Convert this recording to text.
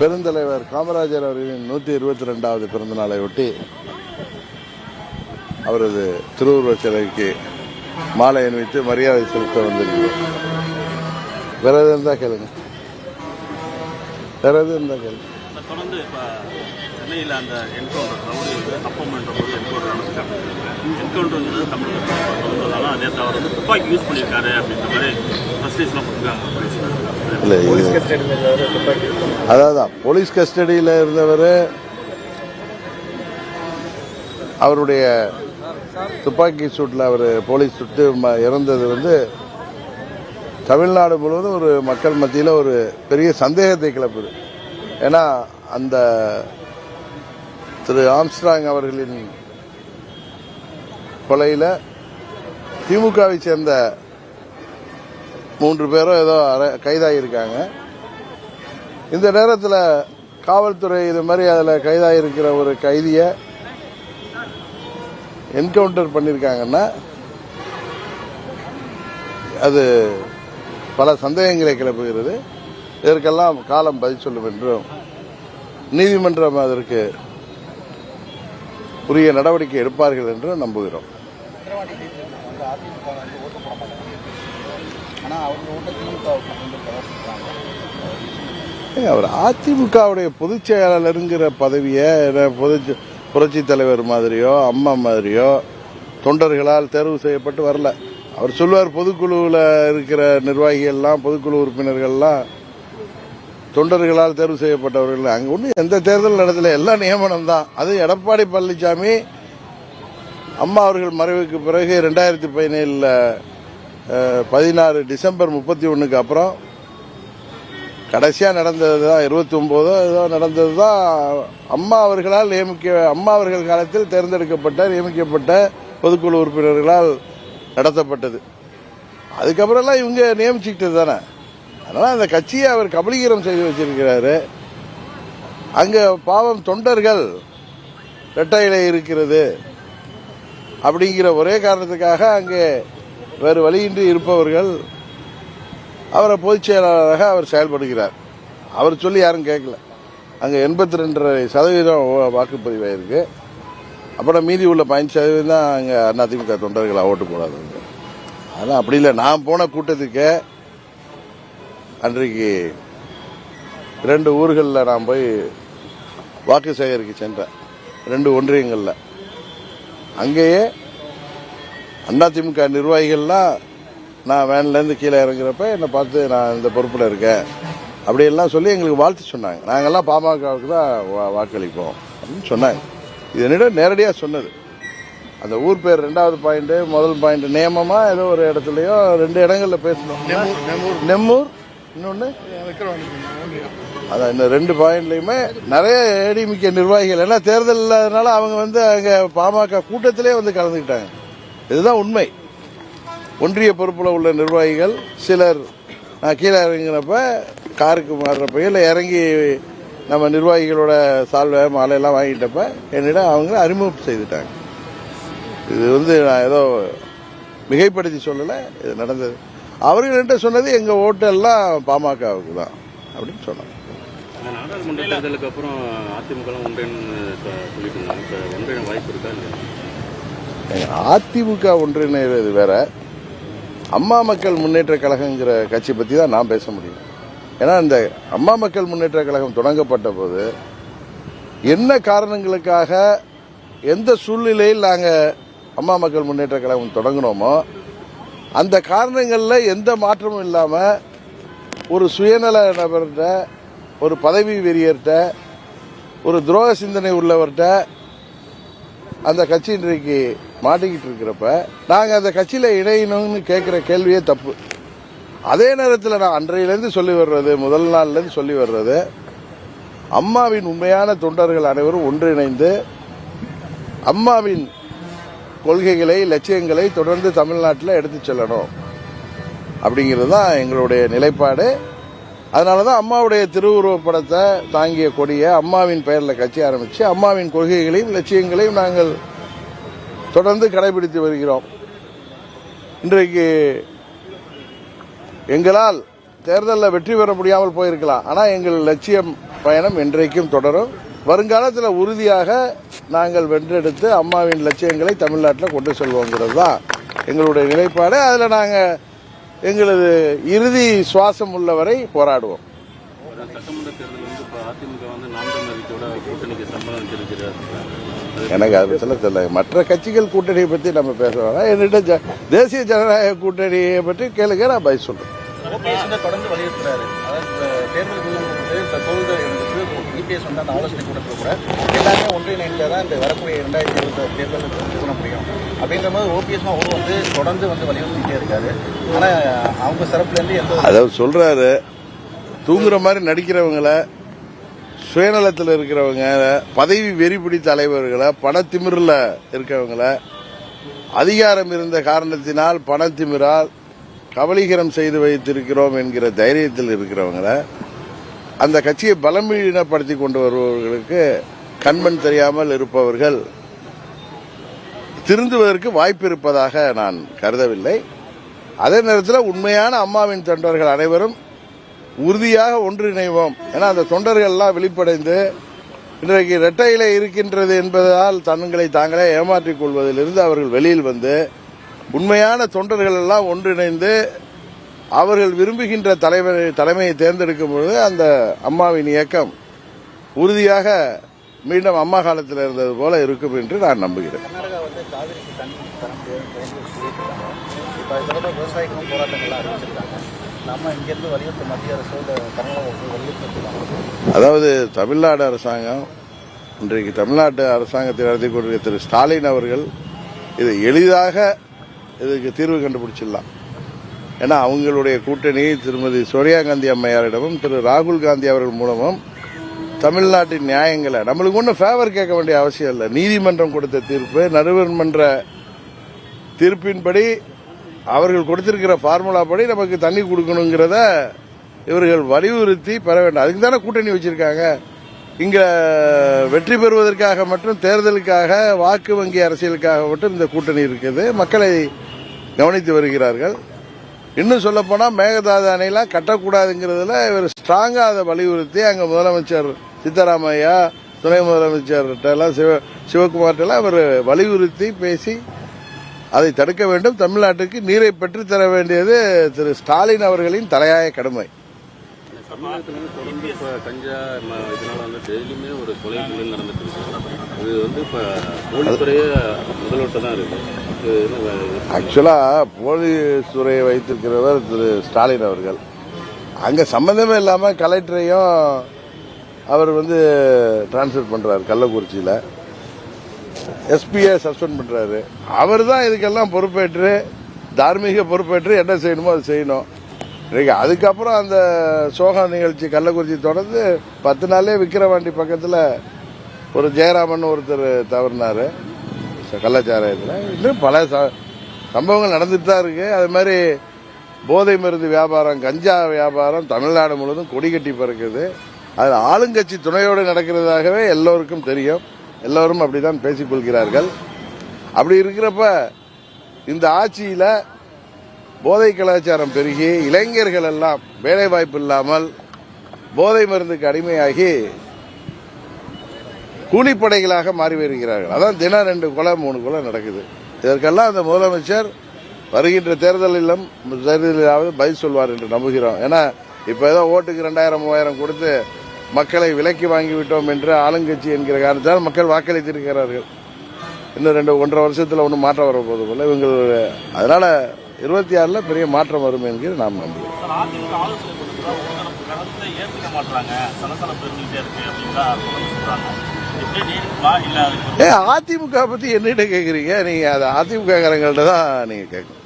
பெருந்தலைவர் காமராஜர் அவர்களின் நூற்றி இருபத்தி ரெண்டாவது பிறந்த நாளை ஒட்டி அவரது திருவுருவச் சிலைக்கு மாலை அணிவித்து மரியாதை செலுத்த வந்திருக்கிறோம். வேற எது இருந்தா கேளுங்க. வேற எது இருந்தா கேளுங்க. தொடர்ந்து இப்போ சென்னையில் அந்த என்கவுண்டர் ரவுடி வந்து தப்பம் போது என்கவுண்டர் நடந்துச்சாங்க என்கவுண்டர்ன்றது தமிழக தொடர்ந்ததால துப்பாக்கி யூஸ் பண்ணியிருக்காரு அப்படின்ற மாதிரி ஃபஸ்டேஜ்லாம் கொடுத்துருக்காங்க. இல்ல அதான் போலீஸ் கஸ்டடியில் இருந்தவர் அவருடைய துப்பாக்கி சூட்டில் அவர் போலீஸ் சுட்டு இறந்தது வந்து தமிழ்நாடு முழுவதும் ஒரு மக்கள் மத்தியில் ஒரு பெரிய சந்தேகத்தை கிளப்புது. ஏன்னா அந்த திரு ஆம்ஸ்ட்ராங் அவர்களின் கொலையில் திமுகவை சேர்ந்த மூன்று பேரும் ஏதோ கைதாகியிருக்காங்க இந்த நேரத்தில் காவல்துறை இது மாதிரி அதில் கைதாகிருக்கிற ஒரு கைதியை என்கவுண்டர் பண்ணியிருக்காங்கன்னா அது பல சந்தேகங்களை கிளப்புகிறது. இதற்கெல்லாம் காலம் பதில் சொல்லும் என்றும் நீதிமன்றம் அதற்கு உரிய நடவடிக்கை எடுப்பார்கள் என்றும் நம்புகிறோம் விக்கிரவாண்டி டீச்சர் வந்து அதிமுக வந்து ஓட்டு போட மாட்டாங்க ஆனால் அவங்க திமுக அவர் அதிமுகவுடைய பொதுச் செயலாளருங்கிற பதவியை பொது புரட்சி தலைவர் மாதிரியோ அம்மா மாதிரியோ தொண்டர்களால் தேர்வு செய்யப்பட்டு வரல. அவர் சொல்லுவார் பொதுக்குழுவில் இருக்கிற நிர்வாகிகள்லாம் பொதுக்குழு உறுப்பினர்கள்லாம் தொண்டர்களால் தேர்வு செய்யப்பட்டவர்கள் அங்கே ஒன்றும் எந்த தேர்தல் நடத்தல. எல்லாம் நியமனம் தான் அது எடப்பாடி பழனிசாமி அம்மா அவர்கள் மறைவுக்கு பிறகு ரெண்டாயிரத்தி பதினேழில் பதினாறு டிசம்பர் முப்பத்தி ஒன்றுக்கு அப்புறம் கடைசியாக நடந்தது தான் இருபத்தி ஒம்போதோ ஏதோ நடந்தது தான் அம்மா அவர்களால் நியமிக்க அம்மா அவர்கள் காலத்தில் தேர்ந்தெடுக்கப்பட்ட நியமிக்கப்பட்ட பொதுக்குழு உறுப்பினர்களால் நடத்தப்பட்டது. அதுக்கப்புறம்லாம் இவங்க நியமிச்சுக்கிட்டது தானே. அதனால் அந்த கட்சியை அவர் கபலீகரம் செய்து வச்சிருக்கிறாரு. அங்கே பாவம் தொண்டர்கள் ரெட்டையில இருக்கிறது அப்படிங்கிற ஒரே காரணத்துக்காக அங்கே வேறு வழியின்றி இருப்பவர்கள் அவரை பொதுச் செயலாளராக அவர் செயல்படுகிறார். அவர் சொல்லி யாரும் கேட்கல. அங்கே எண்பத்தி ரெண்டரை சதவீதம் ஓ- வாக்குப்பதிவாயிருக்கு. அப்புறம் மீதி உள்ள பதினஞ்சு சதவீதம் தான் அங்கே அதிமுக தொண்டர்கள் ஓட்டு போடாது அதெல்லாம் அப்படி இல்லை. நான் போன கூட்டத்துக்கு அன்றைக்கு ரெண்டு ஊர்களில் நான் போய் வாக்கு சேகரிக்க சென்றேன். ரெண்டு ஒன்றியங்களில். அங்கேயே அதிமுக நிர்வாகிகள்லாம் நான் வேன்லேருந்து கீழே இறங்குறப்ப என்னை பார்த்து நான் இந்த பொறுப்பில் இருக்கேன். அப்படியெல்லாம் சொல்லி எங்களுக்கு வாழ்த்து சொன்னாங்க. நாங்கெல்லாம் பாமகவுக்கு தான் வா- வாக்களிப்போம் அப்படின்னு சொன்னாங்க. இது என்னிடம் நேரடியாக சொன்னது. அந்த ஊர் பேர் ரெண்டாவது பாயிண்ட் முதல் பாயிண்ட் நியமமா ஏதோ ஒரு இடத்துலயோ ரெண்டு இடங்கள்ல பேசணும் நெம்மூர் இன்னொன்னு? அதான் இந்த ரெண்டு பாயிண்ட்லயுமே நிறைய ஏடிமிக்க நிர்வாகிகள். ஏன்னா தேர்தல் இல்லாதனால அவங்க வந்து அங்க பாமக கூட்டத்திலே வந்து கலந்துக்கிட்டாங்க. இதுதான் உண்மை. ஒன்றிய பொறுப்பில் உள்ள நிர்வாகிகள் சிலர் நான் கீழே இறங்கினப்ப காருக்கு மாறுறப்ப இல்லை இறங்கி நம்ம நிர்வாகிகளோட சால்வை மாலையெல்லாம் வாங்கிட்டப்ப என்னிடம் அவங்க அறிமுகம் செய்துட்டாங்க. இது வந்து நான் ஏதோ மிகைப்படுத்தி சொல்லலை இது நடந்தது. அவர்கள்ட்ட சொன்னது எங்கள் ஓட்டெல்லாம் பாமகவுக்கு தான் அப்படின்னு சொன்னாங்க. நாடாளுமன்ற தேர்தலுக்கு அப்புறம் அதிமுக சொல்லிட்டு இருந்தாங்க. வாய்ப்பு இருக்கா இல்லையா? அதிமுக ஒன்றிணைவது வேற. அம்மா மக்கள் முன்னேற்ற கழகங்கிற கட்சி பற்றி தான் நான் பேச முடியும். ஏன்னா இந்த அம்மா மக்கள் முன்னேற்ற கழகம் தொடங்கப்பட்ட போது என்ன காரணங்களுக்காக எந்த சூழ்நிலையில் நாங்கள் அம்மா மக்கள் முன்னேற்ற கழகம் தொடங்கினோமோ அந்த காரணங்களில் எந்த மாற்றமும் இல்லாமல் ஒரு சுயநல நபர்கிட்ட ஒரு பதவி வெறியர்கிட்ட ஒரு துரோக சிந்தனை உள்ளவர்கிட்ட அந்த கட்சி இன்றைக்கு மாட்டிக்கிட்டு இருக்கிறப்ப நாங்கள் அந்த கட்சியில் இணையணும்னு கேட்குற கேள்வியே தப்பு. அதே நேரத்தில் நான் அன்றையிலேருந்து சொல்லி வர்றது முதல் நாள்லேருந்து சொல்லி வர்றது அம்மாவின் உண்மையான தொண்டர்கள் அனைவரும் ஒன்றிணைந்து அம்மாவின் கொள்கைகளை லட்சியங்களை தொடர்ந்து தமிழ்நாட்டில் எடுத்துச் செல்லணும். அப்படிங்கிறது தான் எங்களுடைய நிலைப்பாடு. அதனால தான் அம்மாவுடைய திருவுருவப் படத்தை தாங்கிய கொடியை அம்மாவின் பெயரில் கட்சி ஆரம்பித்து அம்மாவின் கொள்கைகளையும் லட்சியங்களையும் நாங்கள் தொடர்ந்து கடைபிடித்து வருகிறோம். இன்றைக்கு எங்களால் தேர்தலில் வெற்றி பெற முடியாமல் போயிருக்கலாம். ஆனால் எங்கள் லட்சியம் பயணம் என்றைக்கும் தொடரும். வருங்காலத்தில் உறுதியாக நாங்கள் வென்றெடுத்து அம்மாவின் லட்சியங்களை தமிழ்நாட்டில் கொண்டு செல்வோங்கிறது தான் எங்களுடைய நிலைப்பாடு. அதில் நாங்கள் எங்களது இறுதி சுவாசம் உள்ளவரை போராடுவோம். எனக்கு அதை பற்றிலாம் தெரியல. மற்ற கட்சிகள் கூட்டணியை பற்றி நம்ம பேச வேணாம் என்னிட்ட ஜ- தேசிய ஜனநாயக கூட்டணியை பற்றி கேளுங்க நான் பதில் சொல்றேன். தொடர்ந்து வலியுறுத்துறாரு தேர்தல் இந்த ஆலோசனை கூட்டத்தில் கூட எல்லாமே ஒன்றிணைந்து தான் இந்த வரக்கூடிய இரண்டாயிரத்தி இருபத்தி தேர்தல் முடியும் அப்படின்ற போது ஓபிஎஸ் அவரும் வந்து தொடர்ந்து வந்து வலியுறுத்திட்டே இருக்காரு. ஆனா அவங்க தரப்புலேருந்து எந்த அதாவது சொல்றாரு தூங்குற மாதிரி நடிக்கிறவங்கள சுயநலத்தில் இருக்கிறவங்க பதவி வெறிபிடி தலைவர்களை பணத்திமிரில் இருக்கிறவங்கள அதிகாரம் இருந்த காரணத்தினால் பணத்திமிரால் கபலீகரம் செய்து வைத்திருக்கிறோம் என்கிற தைரியத்தில் இருக்கிறவங்கள அந்த கட்சியை பலமீனப்படுத்தி கொண்டு வருபவர்களுக்கு கண்மண் தெரியாமல் இருப்பவர்கள் திருந்துவதற்கு வாய்ப்பு இருப்பதாக நான் கருதவில்லை. அதே நேரத்தில் உண்மையான அம்மாவின் தொண்டர்கள் அனைவரும் உறுதியாக ஒன்றிணைவோம். ஏன்னா அந்த தொண்டர்கள்லாம் வெளிப்படைந்து இன்றைக்கு இரட்டையில இருக்கின்றது என்பதால் தங்களை தாங்களே ஏமாற்றிக் கொள்வதிலிருந்து அவர்கள் வெளியில் வந்து உண்மையான தொண்டர்கள் எல்லாம் ஒன்றிணைந்து அவர்கள் விரும்புகின்ற தலைவர் தலைமையை தேர்ந்தெடுக்கும் பொழுது அந்த அம்மாவின் இயக்கம் உறுதியாக மீண்டும் அம்மா காலத்தில் இருந்தது போல இருக்கும் என்று நான் நம்புகிறேன். வந்து காவிரிக்கு தண்ணி தர முடியாதுன்னு தொடர்ந்து சொல்லிட்டு இப்போ அது தொடர்பாக விவசாயிகளும் போராட்டங்கள்லாம் அறிவிச்சிருக்காங்க. நம்ம இங்கேருந்து வலியுறுத்த மத்திய அரசு இந்த கர்நாடகா வலியுறுத்திருக்காங்க அதாவது தமிழ்நாடு அரசாங்கம் இன்றைக்கு தமிழ்நாட்டு அரசாங்கத்தை நடத்தி கொண்டிருக்கிற திரு ஸ்டாலின் அவர்கள் இதை எளிதாக இதுக்கு தீர்வு கண்டுபிடிச்சிடலாம். ஏன்னா அவங்களுடைய கூட்டணி திருமதி சோனியா காந்தி அம்மையாரிடமும் திரு ராகுல் காந்தி அவர்கள் மூலமும் தமிழ்நாட்டின் நியாயங்களை நம்மளுக்கு ஒன்றும் ஃபேவர் கேட்க வேண்டிய அவசியம் இல்லை. நீதிமன்றம் கொடுத்த தீர்ப்பு நடுவர் மன்ற தீர்ப்பின்படி அவர்கள் கொடுத்திருக்கிற ஃபார்முலா படி நமக்கு தண்ணி கொடுக்கணுங்கிறத இவர்கள் வலியுறுத்தி பெற வேண்டும். அதுக்கு தானே கூட்டணி வச்சிருக்காங்க. இங்க வெற்றி பெறுவதற்காக மட்டும் தேர்தலுக்காக வாக்கு வங்கி அரசியலுக்காக மட்டும் இந்த கூட்டணி இருக்குது. மக்களை கவனித்து வருகிறார்கள். இன்னும் சொல்ல போனா மேகதாது அணையெல்லாம் கட்டக்கூடாதுங்கிறதுல இவர் ஸ்ட்ராங்காக அதை வலியுறுத்தி அங்கே முதலமைச்சர் சித்தராமையா துணை முதலமைச்சர்கிட்ட எல்லாம் சிவ சிவகுமார்ட்ட எல்லாம் அவர் வலியுறுத்தி பேசி அதை தடுக்க வேண்டும். தமிழ்நாட்டுக்கு நீரை பெற்றுத்தர வேண்டியது திரு ஸ்டாலின் அவர்களின் தலையாய கடமை. தமிழகத்துல வந்து தொடர்ந்து இப்போ கஞ்சா ம- இதனால வந்து டெய்லியுமே ஒரு கொலை தொழில் நடந்துட்டு இருக்கு. இது வந்து இப்போ போலீஸ்துறையே முதல்வர்கிட்ட தான் இருக்கு. இது என்ன வே- ஆக்சுவலா போலீஸ் துறையை வைத்திருக்கிறவர் திரு ஸ்டாலின் அவர்கள். அங்க சம்பந்தமே இல்லாம கலெக்டரையும் அவர் வந்து டிரான்ஸ்ஃபர் பண்றாரு கள்ளக்குறிச்சியில. எஸ்பியை சஸ்பெண்ட் பண்றாரு. அவர் தான் இதுக்கெல்லாம் பொறுப்பேற்று தார்மீக பொறுப்பேற்று என்ன செய்யணுமோ அது செய்யணும். அதுக்கப்புறம் அந்த சோக நிகழ்ச்சி கள்ளக்குறிச்சி தொடர்ந்து பத்து நாளே விக்கிரவாண்டி பக்கத்தில் ஒரு ஜெயராமன் ஒருத்தர் தவறினாரு. கள்ளச்சாராயத்தில். இன்னும் பல ச- சம்பவங்கள் நடந்துட்டு தான் இருக்கு. அது மாதிரி போதை மருந்து வியாபாரம் கஞ்சா வியாபாரம் தமிழ்நாடு முழுவதும் கொடி கட்டி பறக்குது. அது ஆளுங்கட்சி துணையோடு நடக்கிறதாகவே எல்லோருக்கும் தெரியும். எல்லோரும் அப்படிதான் பேசிக்கொள்கிறார்கள் அப்படி இருக்கிறப்ப இந்த ஆட்சியில் போதை கலாச்சாரம் பெருகி இளைஞர்கள் எல்லாம் வேலைவாய்ப்பு இல்லாமல் போதை மருந்துக்கு அடிமையாகி கூலிப்படைகளாக மாறி வருகிறார்கள். அதான் தினம் ரெண்டு கொலை மூணு கொலை நடக்குது. இதற்கெல்லாம் அந்த முதலமைச்சர் வருகின்ற தேர்தலிலும் தேர்தலிலாவது பதில் சொல்வார் என்று நம்புகிறோம். ஏன்னா இப்போ ஏதோ ஓட்டுக்கு ரெண்டாயிரம் மூவாயிரம் கொடுத்து மக்களை விலக்கி வாங்கி விட்டோம் என்று ஆளுங்கட்சி என்கிற காரணத்தால் மக்கள் வாக்களித்திருக்கிறார்கள். இன்னும் ரெண்டு ஒன்றரை வருஷத்துல ஒன்றும் மாற்றம் வரப்போது போல இவங்க அதனால இருபத்தி ஆறுல பெரிய மாற்றம் வரும் என்கிற நாம் நம்புகிறோம். அதிமுக இல்ல பத்தி என்னிட்ட கேக்குறீங்க? நீங்க அதை அதிமுக காரங்கள்ட்ட தான் நீங்க கேட்கணும்.